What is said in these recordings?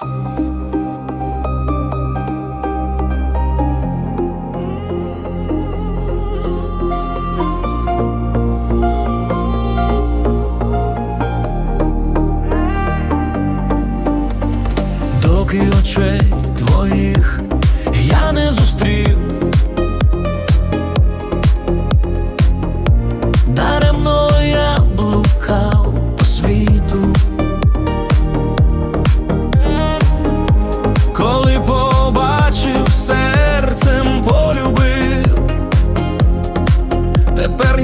доки очей твоїх я не зустрів.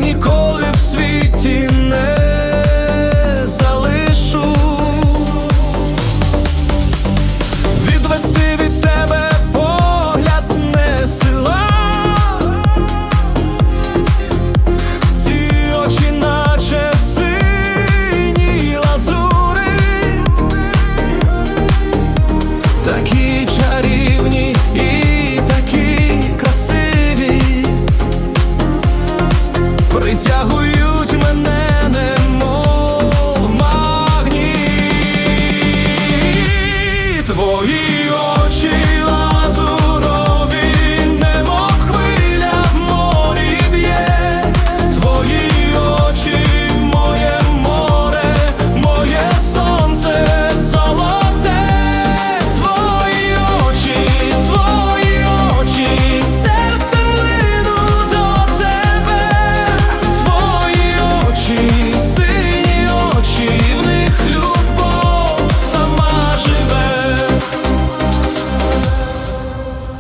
Ніколи притягують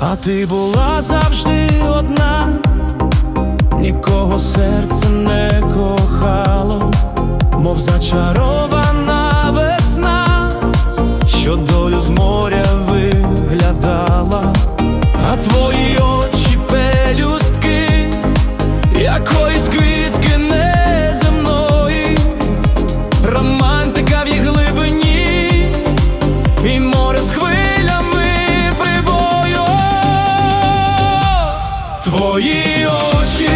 а ти була завжди одна, нікого серце не кохало, мов зачарована весна, що долю з моря виглядала, а твої очі пелюстки, якоїсь квітки неземної, романтика в їх глибині, і море схвилі. твої очі.